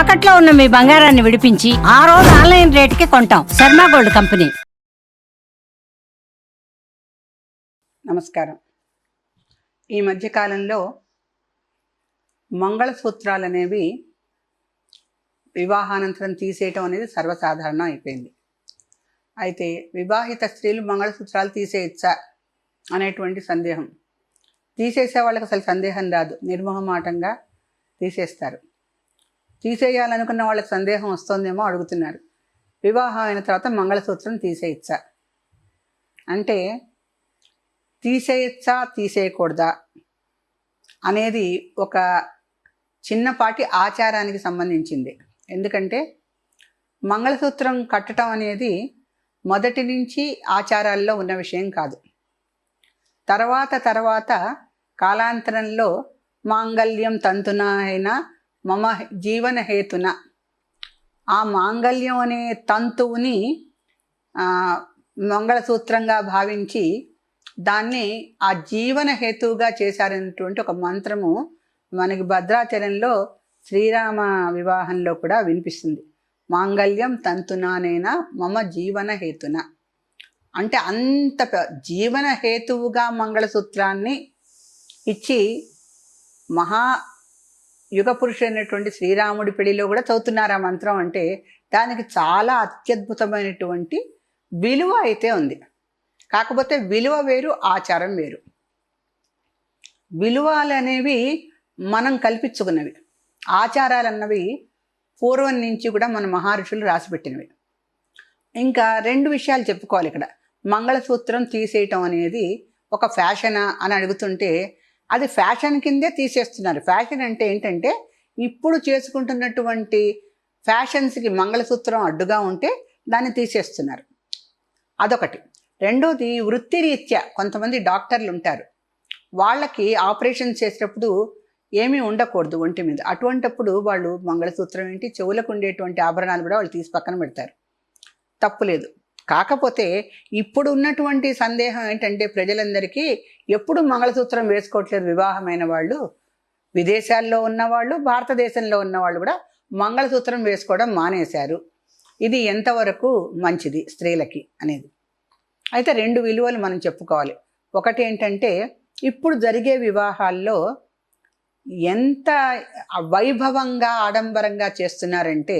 తాకట్లో ఉన్న మీ బంగారాన్ని విడిపించి ఆ రోజు ఆన్లైన్ రేటుకి కొంటాం. Sharma gold company. నమస్కారం. ఈ మధ్యకాలంలో మంగళసూత్రాలు అనేవి వివాహానంతరం తీసేయటం అనేది సర్వసాధారణం అయిపోయింది. అయితే వివాహిత స్త్రీలు మంగళసూత్రాలు తీసేయచ్చా అనేటువంటి సందేహం. తీసేసే వాళ్ళకి అసలు సందేహం రాదు. నిర్మోహమాటంగా తీసేస్తారు. తీసేయాలనుకున్న వాళ్ళకి సందేహం వస్తుందేమో అడుగుతున్నారు. వివాహం అయిన తర్వాత మంగళసూత్రం తీసేయచ్చా? అంటే తీసేయచ్చా తీసేయకూడదా అనేది ఒక చిన్నపాటి ఆచారానికి సంబంధించింది. ఎందుకంటే మంగళసూత్రం కట్టడం అనేది మొదటి నుంచి ఆచారాల్లో ఉన్న విషయం కాదు. తర్వాత తర్వాత కాలాంతరంలో మాంగళ్యం తంతున అయినా మమ జీవనహేతున ఆ మాంగళ్యం అనే తంతువుని మంగళసూత్రంగా భావించి దాన్ని ఆ జీవన హేతువుగా చేశారనేటువంటి ఒక మంత్రము మనకి భద్రాచలంలో శ్రీరామ వివాహంలో కూడా వినిపిస్తుంది. మాంగళ్యం తంతునానైనా మమ జీవన హేతున. అంటే అంత జీవనహేతువుగా జీవన హేతువుగా మంగళసూత్రాన్ని ఇచ్చి మహా యుగ పురుషుడైనటువంటి శ్రీరాముడి పెళ్ళిలో కూడా చదువుతున్నారు ఆ మంత్రం అంటే దానికి చాలా అత్యద్భుతమైనటువంటి విలువ అయితే ఉంది. కాకపోతే విలువ వేరు ఆచారం వేరు. విలువలు అనేవి మనం కల్పించుకున్నవి. ఆచారాలు అన్నవి పూర్వం నుంచి కూడా మన మహర్షులు రాసిపెట్టినవి. ఇంకా రెండు విషయాలు చెప్పుకోవాలి ఇక్కడ. మంగళసూత్రం తీసేయటం అనేది ఒక ఫ్యాషనా అని అడుగుతుంటే అది ఫ్యాషన్ కిందే తీసేస్తున్నారు. ఫ్యాషన్ అంటే ఏంటంటే ఇప్పుడు చేసుకుంటున్నటువంటి ఫ్యాషన్స్కి మంగళసూత్రం అడ్డుగా ఉంటే దాన్ని తీసేస్తున్నారు. అదొకటి. రెండోది వృత్తిరీత్యా కొంతమంది డాక్టర్లు ఉంటారు వాళ్ళకి ఆపరేషన్ చేసేటప్పుడు ఏమీ ఉండకూడదు ఒంటి మీద. అటువంటప్పుడు వాళ్ళు మంగళసూత్రం ఏంటి చెవులకు ఉండేటువంటి ఆభరణాలు కూడా వాళ్ళు తీసి పక్కన పెడతారు. తప్పులేదు కాకపోతే ఇప్పుడు ఉన్నటువంటి సందేహం ఏంటంటే ప్రజలందరికీ ఎప్పుడు మంగళసూత్రం వేసుకోవట్లేదు వివాహమైన వాళ్ళు. విదేశాల్లో ఉన్నవాళ్ళు భారతదేశంలో ఉన్నవాళ్ళు కూడా మంగళసూత్రం వేసుకోవడం మానేశారు. ఇది ఎంతవరకు మంచిది స్త్రీలకి అనేది. అయితే రెండు విలువలు మనం చెప్పుకోవాలి. ఒకటి ఏంటంటే ఇప్పుడు జరిగే వివాహాల్లో ఎంత వైభవంగా ఆడంబరంగా చేస్తున్నారంటే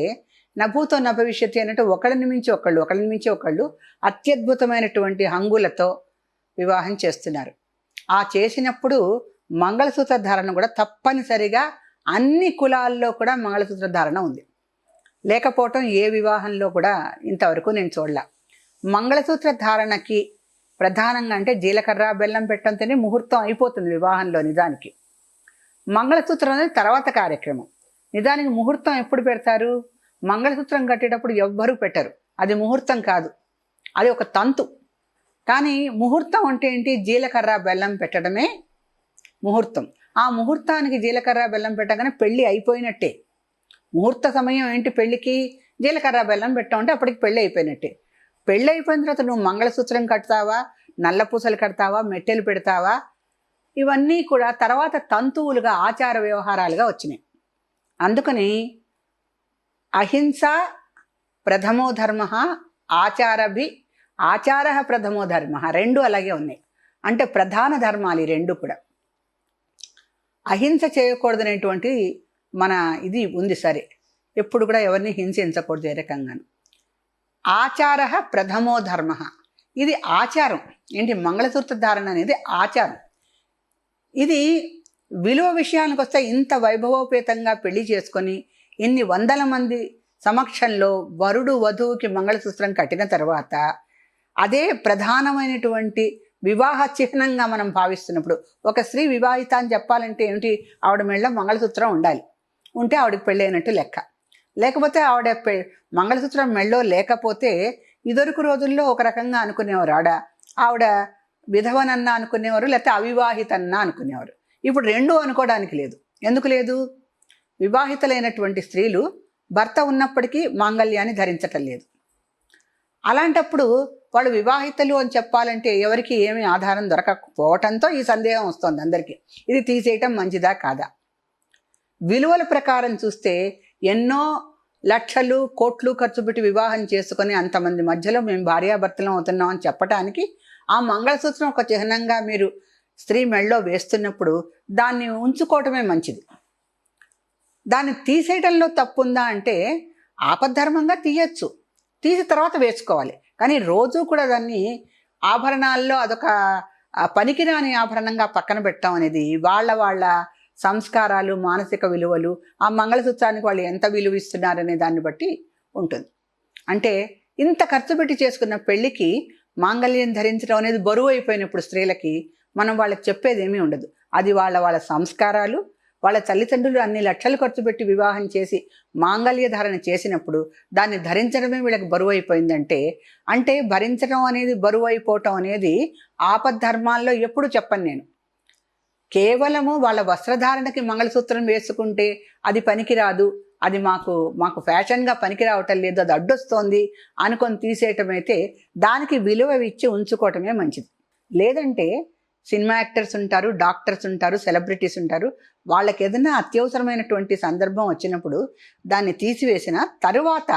నభూతో నభవిష్యత్తు అన్నట్టు ఒకళ్ళని మించి ఒకళ్ళు ఒకళ్ళని మించి ఒకళ్ళు అత్యద్భుతమైనటువంటి హంగులతో వివాహం చేస్తున్నారు. ఆ చేసినప్పుడు మంగళసూత్ర ధారణ కూడా తప్పనిసరిగా అన్ని కులాల్లో కూడా మంగళసూత్ర ధారణ ఉంది. లేకపోవటం ఏ వివాహంలో కూడా ఇంతవరకు నేను చూడలా. మంగళసూత్ర ధారణకి ప్రధానంగా అంటే జీలకర్ర బెల్లం పెట్టడంతోనే ముహూర్తం అయిపోతుంది వివాహంలో నిజానికి. మంగళసూత్రం అనేది తర్వాత కార్యక్రమం. నిజానికి ముహూర్తం ఎప్పుడు పెడతారు? మంగళసూత్రం కట్టేటప్పుడు ఎవ్వరూ పెట్టరు. అది ముహూర్తం కాదు. అది ఒక తంతు. కానీ ముహూర్తం అంటే ఏంటి? జీలకర్ర బెల్లం పెట్టడమే ముహూర్తం. ఆ ముహూర్తానికి జీలకర్ర బెల్లం పెట్టగానే పెళ్ళి అయిపోయినట్టే. ముహూర్త సమయం ఏంటి పెళ్ళికి జీలకర్ర బెల్లం పెట్టామంటే అప్పటికి పెళ్ళి అయిపోయినట్టే. పెళ్ళి అయిపోయిన తర్వాత నువ్వు మంగళసూత్రం కడతావా? నల్ల పూసలు కడతావా? మెట్టెలు పెడతావా? ఇవన్నీ కూడా తర్వాత తంతువులుగా ఆచార వ్యవహారాలుగా వచ్చినాయి. అందుకని అహింస ప్రథమో ధర్మ ఆచారభి ఆచార ప్రథమో ధర్మ రెండు అలాగే ఉన్నాయి. అంటే ప్రధాన ధర్మాలు ఈ రెండు కూడా. అహింస చేయకూడదనేటువంటి మన ఇది ఉంది సరే. ఎప్పుడు కూడా ఎవరిని హింసించకూడదు ఏ రకంగాను. ఆచార ప్రథమో ధర్మ. ఇది ఆచారం. ఏంటి? మంగళసూత్ర ధారణ అనేది ఆచారం. ఇది విలువ విషయానికి వస్తే ఇంత వైభవోపేతంగా పెళ్ళి చేసుకొని ఇన్ని వందల మంది సమక్షంలో వరుడు వధువుకి మంగళసూత్రం కట్టిన తర్వాత అదే ప్రధానమైనటువంటి వివాహ చిహ్నంగా మనం భావిస్తున్నప్పుడు ఒక స్త్రీ వివాహిత అని చెప్పాలంటే ఏమిటి? ఆవిడ మెళ్ళ మంగళసూత్రం ఉండాలి. ఉంటే ఆవిడకి పెళ్ళి అయినట్టు లెక్క. లేకపోతే ఆవిడ పె మంగళసూత్రం మెళ్ళో లేకపోతే ఇదివరకు రోజుల్లో ఒక రకంగా అనుకునేవారు ఆవిడ. ఆవిడ విధవనన్నా అనుకునేవారు లేకపోతే అవివాహితన్నా అనుకునేవారు. ఇప్పుడు రెండు అనుకోవడానికి లేదు. ఎందుకు లేదు? వివాహితలైనటువంటి స్త్రీలు భర్త ఉన్నప్పటికీ మాంగళ్యాన్ని ధరించటం లేదు. అలాంటప్పుడు వాళ్ళు వివాహితలు అని చెప్పాలంటే ఎవరికి ఏమీ ఆధారం దొరకకపోవటంతో ఈ సందేహం వస్తుంది అందరికీ. ఇది తీసేయటం మంచిదా కాదా? విలువల ప్రకారం చూస్తే ఎన్నో లక్షలు కోట్లు ఖర్చు పెట్టి వివాహం చేసుకొని అంతమంది మధ్యలో మేము భార్యాభర్తలం అవుతున్నాం అని చెప్పడానికి ఆ మంగళసూత్రం ఒక చిహ్నంగా మీరు స్త్రీ మెళ్ళలో వేస్తున్నప్పుడు దాన్ని ఉంచుకోవటమే మంచిది. దాన్ని తీసేయడంలో తప్పు ఉందా అంటే ఆపద్ధర్మంగా తీయచ్చు. తీసిన తర్వాత వేసుకోవాలి. కానీ రోజు కూడా దాన్ని ఆభరణాల్లో అదొక పనికిరాని ఆభరణంగా పక్కన పెట్టడం అనేది వాళ్ళ వాళ్ళ సంస్కారాలు మానసిక విలువలు ఆ మంగళసూత్రానికి వాళ్ళు ఎంత విలువ ఇస్తున్నారనే దాన్ని బట్టి ఉంటుంది. అంటే ఇంత ఖర్చు పెట్టి చేసుకున్న పెళ్ళికి మాంగళ్యం ధరించడం అనేది బరువు అయిపోయినప్పుడు స్త్రీలకి మనం వాళ్ళకి చెప్పేది ఏమీ ఉండదు. అది వాళ్ళ వాళ్ళ సంస్కారాలు వాళ్ళ తల్లిదండ్రులు అన్ని లక్షలు ఖర్చు పెట్టి వివాహం చేసి మాంగళ్య ధారణ చేసినప్పుడు దాన్ని ధరించడమే వీళ్ళకి బరువు అయిపోయిందంటే అంటే భరించడం అనేది బరువు అయిపోవటం అనేది ఆపద్ధర్మాల్లో ఎప్పుడు చెప్పను నేను. కేవలము వాళ్ళ వస్త్రధారణకి మంగళసూత్రం వేసుకుంటే అది పనికిరాదు అది మాకు మాకు ఫ్యాషన్గా పనికి రావటం లేదు అది అడ్డొస్తోంది అనుకొని తీసేయటం అయితే దానికి విలువ ఇచ్చి ఉంచుకోవటమే మంచిది. లేదంటే సినిమా యాక్టర్స్ ఉంటారు డాక్టర్స్ ఉంటారు సెలబ్రిటీస్ ఉంటారు. వాళ్ళకి ఏదైనా అత్యవసరమైనటువంటి సందర్భం వచ్చినప్పుడు దాన్ని తీసివేసిన తరువాత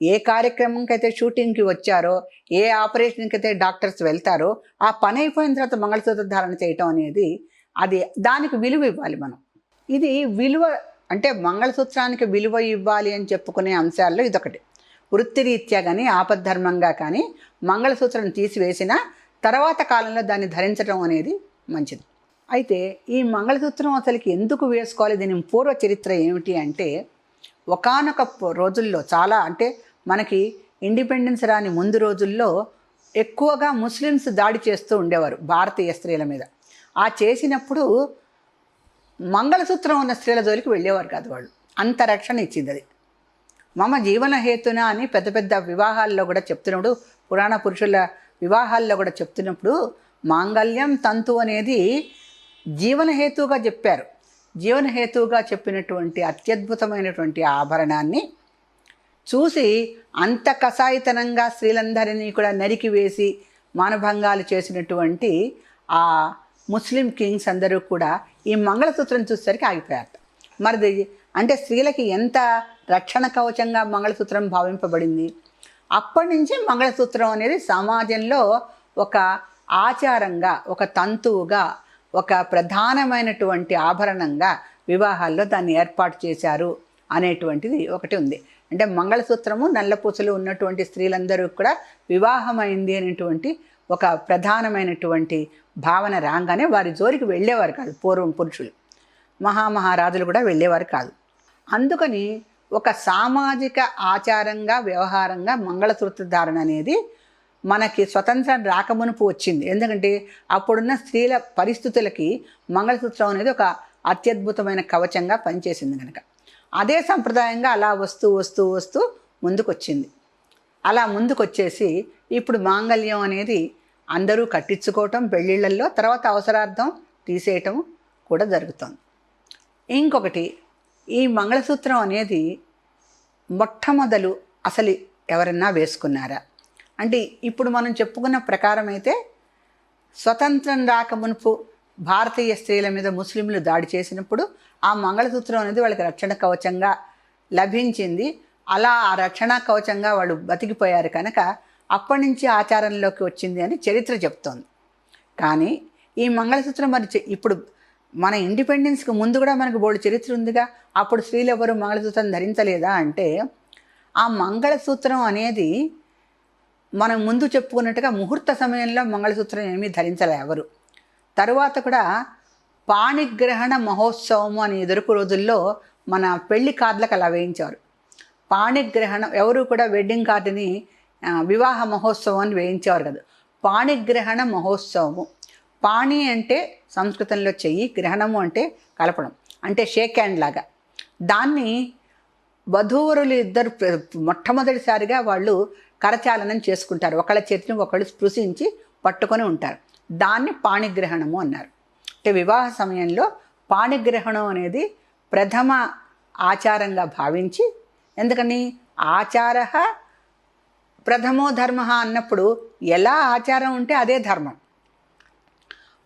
ఏ కార్యక్రమంకైతే అయితే షూటింగ్కి వచ్చారో ఏ ఆపరేషన్కి అయితే డాక్టర్స్ వెళ్తారో ఆ పని అయిపోయిన తర్వాత మంగళసూత్ర ధారణ చేయటం అనేది అది దానికి విలువ ఇవ్వాలి మనం. ఇది విలువ అంటే మంగళసూత్రానికి విలువ ఇవ్వాలి అని చెప్పుకునే అంశాల్లో ఇదొకటి. వృత్తిరీత్యా కానీ ఆపద్ధర్మంగా కానీ మంగళసూత్రం తీసివేసిన తర్వాత కాలంలో దాన్ని ధరించడం అనేది మంచిది. అయితే ఈ మంగళసూత్రం అసలుకి ఎందుకు వేసుకోవాలి? దీని పూర్వ చరిత్ర ఏమిటి అంటే ఒకానొక రోజుల్లో చాలా అంటే మనకి ఇండిపెండెన్స్ రాని ముందు రోజుల్లో ఎక్కువగా ముస్లిమ్స్ దాడి చేస్తూ ఉండేవారు భారతీయ స్త్రీల మీద. ఆ చేసినప్పుడు మంగళసూత్రం ఉన్న స్త్రీల జోలికి వెళ్ళేవారు కాదు వాళ్ళు. అంత రక్షణ ఇచ్చింది అది. మమ జీవన హేతున అని పెద్ద పెద్ద వివాహాల్లో కూడా చెప్తున్నప్పుడు పురాణ పురుషుల వివాహాల్లో కూడా చెప్తున్నప్పుడు మాంగళ్యం తంతు అనేది జీవనహేతువుగా చెప్పారు. జీవనహేతువుగా చెప్పినటువంటి అత్యద్భుతమైనటువంటి ఆభరణాన్ని చూసి అంత కసాయితనంగా స్త్రీలందరినీ కూడా నరికి వేసి మానభంగాలు చేసినటువంటి ఆ ముస్లిం కింగ్స్ అందరూ కూడా ఈ మంగళసూత్రం చూసేసరికి ఆగిపోయారు మరిది అంటే స్త్రీలకి ఎంత రక్షణ కవచంగా మంగళసూత్రం భావింపబడింది? అప్పటి నుంచి మంగళసూత్రం అనేది సమాజంలో ఒక ఆచారంగా ఒక తంతువుగా ఒక ప్రధానమైనటువంటి ఆభరణంగా వివాహాల్లో దాన్ని ఏర్పాటు చేశారు అనేటువంటిది ఒకటి ఉంది. అంటే మంగళసూత్రము నల్లపూసలు ఉన్నటువంటి స్త్రీలందరూ కూడా వివాహమైంది అనేటువంటి ఒక ప్రధానమైనటువంటి భావన రాగానే వారి జోరికి వెళ్ళేవారు కాదు పూర్వం పురుషులు. మహామహారాజులు కూడా వెళ్ళేవారు కాదు. అందుకని ఒక సామాజిక ఆచారంగా వ్యవహారంగా మంగళసూత్ర ధారణ అనేది మనకి స్వతంత్రం రాకమునుపు వచ్చింది. ఎందుకంటే అప్పుడున్న స్త్రీల పరిస్థితులకి మంగళసూత్రం అనేది ఒక అత్యద్భుతమైన కవచంగా పనిచేసింది కనుక అదే సంప్రదాయంగా అలా వస్తూ వస్తూ వస్తూ ముందుకొచ్చింది. అలా ముందుకొచ్చేసి ఇప్పుడు మాంగళ్యం అనేది అందరూ కట్టించుకోవటం పెళ్ళిళ్ళల్లో తర్వాత అవసరార్థం తీసేయటం కూడా జరుగుతుంది. ఇంకొకటి ఈ మంగళసూత్రం అనేది మొట్టమొదలు అసలు ఎవరన్నా వేసుకున్నారా? అంటే ఇప్పుడు మనం చెప్పుకున్న ప్రకారం అయితే స్వతంత్రం రాక మునుపు భారతీయ స్త్రీల మీద ముస్లింలు దాడి చేసినప్పుడు ఆ మంగళసూత్రం అనేది వాళ్ళకి రక్షణ కవచంగా లభించింది. అలా ఆ రక్షణ కవచంగా వాళ్ళు బతికిపోయారు కనుక అప్పటి నుంచి ఆచారంలోకి వచ్చింది అని చరిత్ర చెప్తోంది. కానీ ఈ మంగళసూత్రం మరి ఇప్పుడు మన ఇండిపెండెన్స్కి ముందు కూడా మనకు బోల్డ్ చరిత్ర ఉందిగా. అప్పుడు స్త్రీలు ఎవరు మంగళసూత్రం ధరించలేదా అంటే ఆ మంగళసూత్రం అనేది మనం ముందు చెప్పుకున్నట్టుగా ముహూర్త సమయంలో మంగళసూత్రం ఏమీ ధరించలే ఎవరు. తరువాత కూడా పాణిగ్రహణ మహోత్సవం అని ఎదురుకు రోజుల్లో మన పెళ్ళి కార్డులకు అలా వేయించారు పాణిగ్రహణం ఎవరు కూడా వెడ్డింగ్ కార్డుని వివాహ మహోత్సవం అని వేయించేవారు కదా. పాణిగ్రహణ మహోత్సవము. పాణి అంటే సంస్కృతంలో చెయ్యి గ్రహణము అంటే కలపడం అంటే షేక్ హ్యాండ్ లాగా. దాన్ని వధూవరులు ఇద్దరు మొట్టమొదటిసారిగా వాళ్ళు కరచాలనం చేసుకుంటారు. ఒకళ్ళ చేతిని ఒకళ్ళు స్పృశించి పట్టుకొని ఉంటారు. దాన్ని పాణిగ్రహణము అన్నారు. అంటే వివాహ సమయంలో పాణిగ్రహణం అనేది ప్రథమ ఆచారంగా భావించి ఎందుకని? ఆచార ప్రథమో ధర్మ అన్నప్పుడు ఎలా ఆచారం ఉంటే అదే ధర్మం.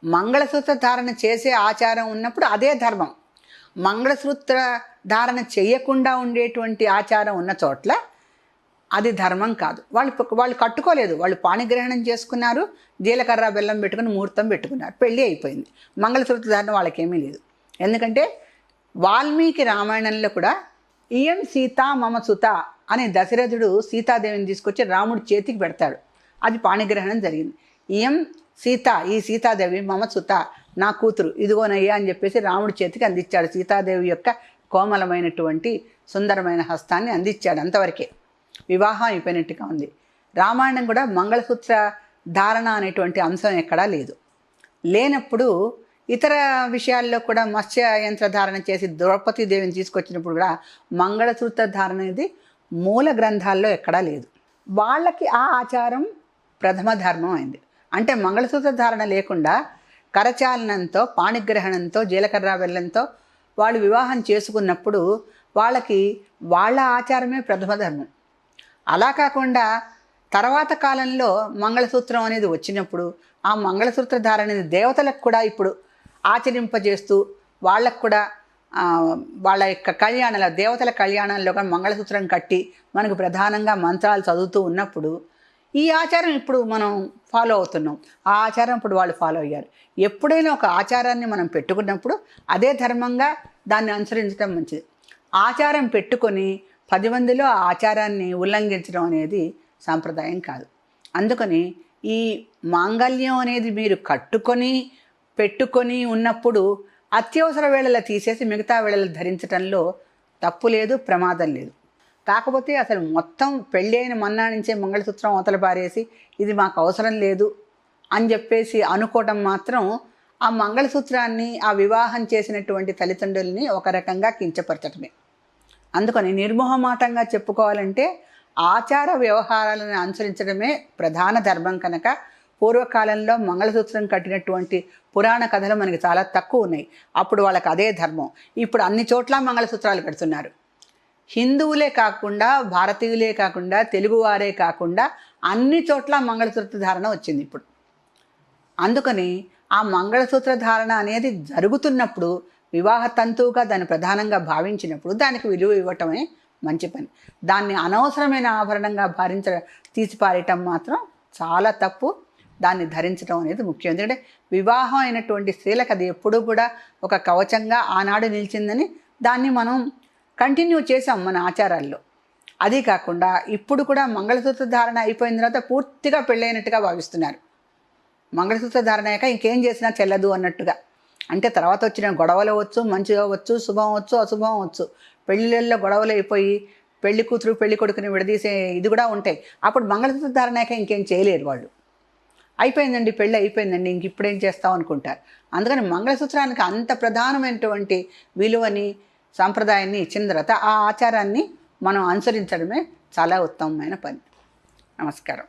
మంగళసూత్ర ధారణ చేసే ఆచారం ఉన్నప్పుడు అదే ధర్మం. మంగళసూత్ర ధారణ చేయకుండా ఉండేటువంటి ఆచారం ఉన్న చోట్ల అది ధర్మం కాదు. వాళ్ళు వాళ్ళు కట్టుకోలేదు. వాళ్ళు పాణిగ్రహణం చేసుకున్నారు. జీలకర్ర బెల్లం పెట్టుకుని ముహూర్తం పెట్టుకున్నారు. పెళ్ళి అయిపోయింది. మంగళసూత్ర ధారణ వాళ్ళకేమీ లేదు. ఎందుకంటే వాల్మీకి రామాయణంలో కూడా ఇయం సీత మమ సుత అనే దశరథుడు సీతాదేవిని తీసుకొచ్చి రాముడు చేతికి పెడతాడు. అది పాణిగ్రహణం జరిగింది. ఇయం సీత ఈ సీతాదేవి మమ సుత నా కూతురు ఇదిగోనయ్యా అని చెప్పేసి రాముడి చేతికి అందించాడు. సీతాదేవి యొక్క కోమలమైనటువంటి సుందరమైన హస్తాన్ని అందించాడు అంతవరకే. వివాహం అయిపోయినట్టుగా ఉంది. రామాయణం కూడా మంగళసూత్ర ధారణ అనేటువంటి అంశం ఎక్కడా లేదు. లేనప్పుడు ఇతర విషయాల్లో కూడా మత్స్య యంత్ర ధారణ చేసి ద్రౌపది దేవిని తీసుకొచ్చినప్పుడు కూడా మంగళసూత్ర ధారణ అనేది మూల గ్రంథాల్లో ఎక్కడా లేదు. వాళ్ళకి ఆ ఆచారం ప్రథమ ధర్మం అయింది. అంటే మంగళసూత్ర ధారణ లేకుండా కరచాలనంతో పాణిగ్రహణంతో జీలకర్ర బెల్లంతో వాళ్ళు వివాహం చేసుకున్నప్పుడు వాళ్ళకి వాళ్ళ ఆచారమే ప్రథమ ధర్మం. అలా కాకుండా తర్వాత కాలంలో మంగళసూత్రం అనేది వచ్చినప్పుడు ఆ మంగళసూత్ర ధారణని దేవతలకు కూడా ఇప్పుడు ఆచరింపజేస్తూ వాళ్ళకు కూడా వాళ్ళ యొక్క కళ్యాణాల దేవతల కళ్యాణాల్లో కూడా మంగళసూత్రం కట్టి మనకు ప్రధానంగా మంత్రాలు చదువుతూ ఉన్నప్పుడు ఈ ఆచారం ఇప్పుడు మనం ఫాలో అవుతున్నాం. ఆ ఆచారం ఇప్పుడు వాళ్ళు ఫాలో అయ్యారు. ఎప్పుడైనా ఒక ఆచారాన్ని మనం పెట్టుకున్నప్పుడు అదే ధర్మంగా దాన్ని అనుసరించడం మంచిది. ఆచారం పెట్టుకొని పది మందిలో ఆ ఆచారాన్ని ఉల్లంఘించడం అనేది సాంప్రదాయం కాదు. అందుకని ఈ మాంగల్యం అనేది మీరు కట్టుకొని పెట్టుకొని ఉన్నప్పుడు అత్యవసర వేళలా తీసేసి మిగతా వేళలు ధరించడంలో తప్పు లేదు ప్రమాదం లేదు. కాకపోతే అసలు మొత్తం పెళ్ళైన అయిన మన్నా నుంచే మంగళసూత్రం అవతల పారేసి ఇది మాకు అవసరం లేదు అని చెప్పేసి అనుకోవటం మాత్రం ఆ మంగళసూత్రాన్ని ఆ వివాహం చేసినటువంటి తల్లిదండ్రుల్ని ఒక రకంగా కించపరచటమే. అందుకని నిర్మోహమాటంగా చెప్పుకోవాలంటే ఆచార వ్యవహారాలను అనుసరించడమే ప్రధాన ధర్మం కనుక. పూర్వకాలంలో మంగళసూత్రం కట్టినటువంటి పురాణ కథలు మనకి చాలా తక్కువ ఉన్నాయి. అప్పుడు వాళ్ళకి అదే ధర్మం. ఇప్పుడు అన్ని చోట్ల మంగళసూత్రాలు కడుతున్నారు. హిందువులే కాకుండా భారతీయులే కాకుండా తెలుగువారే కాకుండా అన్ని చోట్ల మంగళసూత్ర ధారణ వచ్చింది ఇప్పుడు. అందుకని ఆ మంగళసూత్ర ధారణ అనేది జరుగుతున్నప్పుడు వివాహ తంతువుగా దాన్ని ప్రధానంగా భావించినప్పుడు దానికి విలువ ఇవ్వటమే మంచి పని. దాన్ని అనవసరమైన ఆభరణంగా భారించ తీసిపారేయటం మాత్రం చాలా తప్పు. దాన్ని ధరించడం అనేది ముఖ్యం. ఎందుకంటే వివాహం అయినటువంటి స్త్రీలకు అది ఎప్పుడూ కూడా ఒక కవచంగా ఆనాడు నిలిచిందని దాన్ని మనం కంటిన్యూ చేసాం మన ఆచారాల్లో. అది కాకుండా ఇప్పుడు కూడా మంగళసూత్ర ధారణ అయిపోయిన తర్వాత పూర్తిగా పెళ్ళైనట్టుగా భావిస్తున్నారు. మంగళసూత్ర ధారణ అయ్యాక ఇంకేం చేసినా చెల్లదు అన్నట్టుగా. అంటే తర్వాత వచ్చిన గొడవలు అవ్వచ్చు మంచి అవ్వచ్చు శుభం అవ్వచ్చు అశుభం అవ్వచ్చు. పెళ్ళిళ్ళల్లో గొడవలు అయిపోయి పెళ్ళి కూతురు పెళ్ళి కొడుకుని విడదీసే ఇది కూడా ఉంటాయి. అప్పుడు మంగళసూత్ర ధారణ అయ్యాక ఇంకేం చేయలేరు వాళ్ళు. అయిపోయిందండి పెళ్ళి అయిపోయిందండి ఇంక ఇప్పుడేం చేస్తాం అనుకుంటారు. అందుకని మంగళసూత్రానికి అంత ప్రధానమైనటువంటి విలువని సాంప్రదాయాన్ని ఇచ్చిన తర్వాత ఆ ఆచారాన్ని మనం అనుసరించడమే చాలా ఉత్తమమైన పని. నమస్కారం.